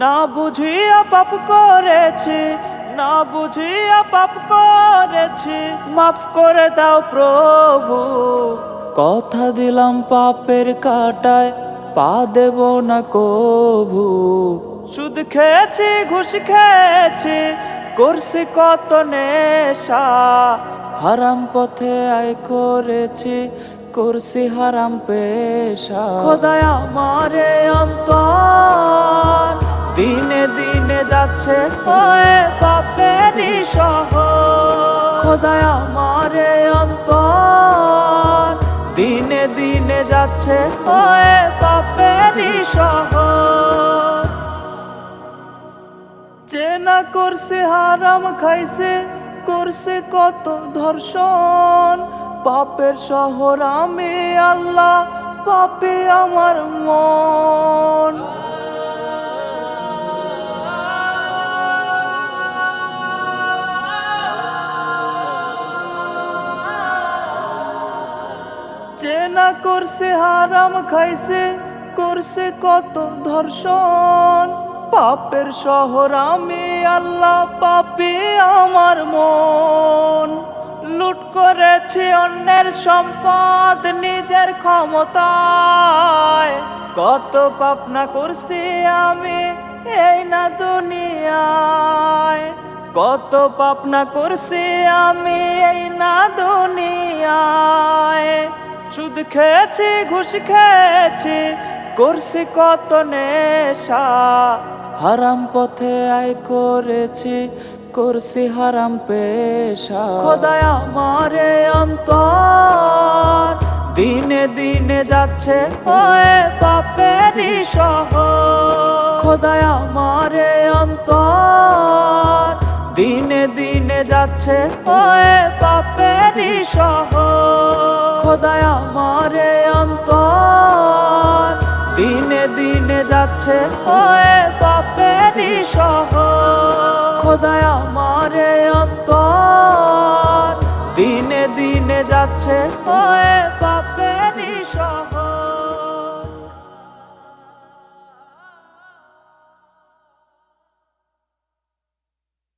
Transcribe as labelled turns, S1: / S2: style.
S1: না বুঝিয়া পাপ করেছি, না বুঝিয়া পাপ করেছি, মাফ করে দাও প্রভু। কথা দিলাম পাপের কাটায়, পা দেব না কভু। সুদ খেয়েছি, ঘুষ খেয়েছি, করছি কত নেশা। হারাম পথে আয় করেছি, করছি হারাম পেশা। খোদায় আমারে অন্তর, দিনে দিনে যাচ্ছে হয়ে পাপেরই সহ খোদায় আমারে অন্তর, দিনে দিনে যাচ্ছে হয়ে করছে হারাম, খাইছে, করছে কত ধর্ষণ। পাপের শহর আমি আল্লাহ, পাপে আমার মন। চেনা করছে হারাম, খাইছে, করছে কত ধর্ষণ। পাপের শহর আমি আল্লাহ পাপি আমার মন। লুট করেছি অন্যের সম্পদ নিজের ক্ষমতায়। কত পাপ না করছি আমি এই না দুনিয়ায়। কত পাপ না করছি আমি এই না দুনিয়ায়। সুদ খেয়েছি, ঘুষ খেয়েছি করছি কত নেশা, হারাম পথে আয় করেছি, করছি হারাম পেশা। খোদায় আমারে অন্তর, দিনে দিনে যাচ্ছে হয়ে পাপেরই সহ খোদায় আমারে অন্তর, দিনে দিনে যাচ্ছে হয়ে পাপেরই সহ খোদায় আমারে অন্তর দিনে যাচ্ছে হয়ে পাপেরই সহ খোদায় আমারে অন্তর। দিনে দিনে যাচ্ছে হয়ে পাপেরই সহ